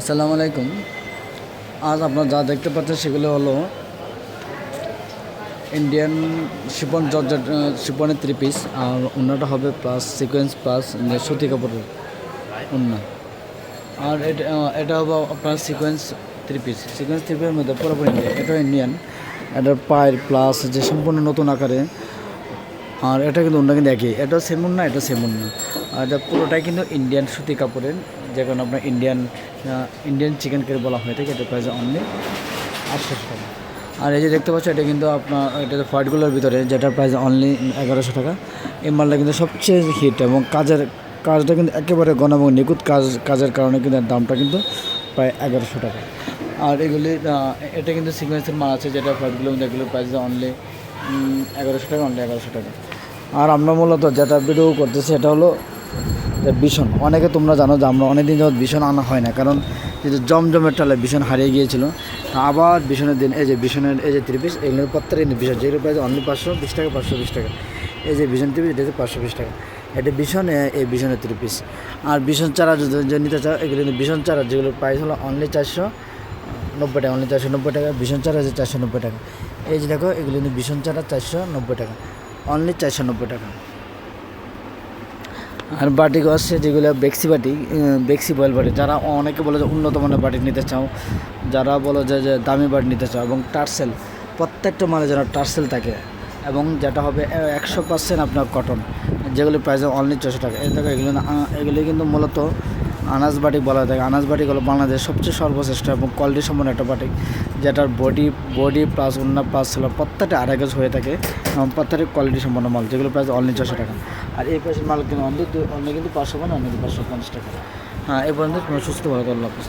আসসালামু আলাইকুম। আজ আপনারা যা দেখতে পাচ্ছেন সেগুলো হলো ইন্ডিয়ান শিপন জর্জেট শিপনের থ্রি পিস আর অন্যটা হবে প্লাস সিকোয়েন্স প্লাস সুতি কাপড়ের অন্য আর এটা এটা হবে আপনার sequence three piece sequence three পিসের মধ্যে পুরোপুরি এটা ইন্ডিয়ান এটার পায়ের প্লাস যে সম্পূর্ণ নতুন আকারে। আর এটা কিন্তু অন্য কিন্তু একই। এটা সেমন না এটা সেমন না আর এটা পুরোটাই কিন্তু ইন্ডিয়ান সুতি কাপড়ের যে কারণে আপনার ইন্ডিয়ান ইন্ডিয়ান চিকেন কারি বলা হয়ে থাকে এটা প্রাইস অনলি আটশো টাকা। আর এই যে দেখতে পাচ্ছ, এটা কিন্তু আপনার, এটা হোয়াইটগুলোর ভিতরে, যেটার প্রাইস অনলি এগারোশো টাকা। এই মালটা কিন্তু সবচেয়ে হিট এবং কাজের, কাজটা কিন্তু একেবারে গণ এবং নিখুঁত কাজ, কাজের কারণে কিন্তু দামটা কিন্তু প্রায় এগারোশো টাকা। আর এগুলি এটা কিন্তু সিকোয়েন্সের মাল আছে, যেটা হোয়াইটগুলো এগুলোর প্রাইস অনলি এগারোশো টাকা অনলি এগারোশো টাকা। আর আমরা মূলত যেটা ভিডিও করতেছি, এটা হলো ভীষণ। অনেকে তোমরা জানো যে আমরা অনেকদিন যাবত ভীষণ আনা হয় না, কারণ যেহেতু জমজমের টালে ভীষণ হারিয়ে গিয়েছিল। আবার ভীষণের দিন, এই যে ভীষণের, এই যে থ্রি পিস এগুলোর প্রত্যেকটা কিন্তু ভীষণ। যেগুলো প্রাইস অনলি পাঁচশো বিশ টাকা, পাঁচশো বিশ টাকা। এই যে ভীষণ থ্রি পিস, এটা হচ্ছে পাঁচশো বিশ টাকা। এটা ভীষণ এই ভীষণের থ্রি পিস। আর ভীষণ চারা যদি নিতে চাও, এগুলো কিন্তু ভীষণ চারা যেগুলো প্রাইস হলো অনলি চারশো নব্বই টাকা, অনলি চারশো নব্বই টাকা, ভীষণ চারা আছে চারশো নব্বই টাকা। এই যে দেখো, এগুলো কিন্তু ভীষণ চারা, চারশো নব্বই টাকা। অনলি চারশো নব্বই টাকা। আর বাটি আছে যেগুলো বেক্সি বাটি বেক্সি বয়েল বাটি, যারা অনেকে বলে যে উন্নত মানের বাটি নিতে চাও, যারা বলো যে যে দামি বাটি নিতে চাও এবং টার্সেল, প্রত্যেকটা মালে যেন টার্সেল থাকে এবং যেটা হবে একশো পার্সেন্ট আপনার কটন যেগুলো প্রাইস অনলি ছশো টাকা। এই দেখো, এগুলো এগুলি কিন্তু মূলত আনাজ বাটিক বলা থাকে আনাজ বাটিক হলো বাংলাদেশের সবচেয়ে সর্বশ্রেষ্ঠ এবং কোয়ালিটি সম্পন্ন একটা বাটি, যেটার বডি বডি প্লাস অন্য প্লাস হলো প্রত্যেকটা আড়াই গজ হয়ে থাকে এবং প্রত্যেকটা কোয়ালিটি সম্পন্ন মাল, যেগুলো প্রায় অনলি ছশো টাকা। আর এই পাশের মাল কিন্তু অন্য অন্য কিন্তু পাঁচশো মানে অন্য কিন্তু পাঁচশো পঞ্চাশ টাকা। হ্যাঁ এই পর্যন্ত সুস্থ ভালো হাফিজ।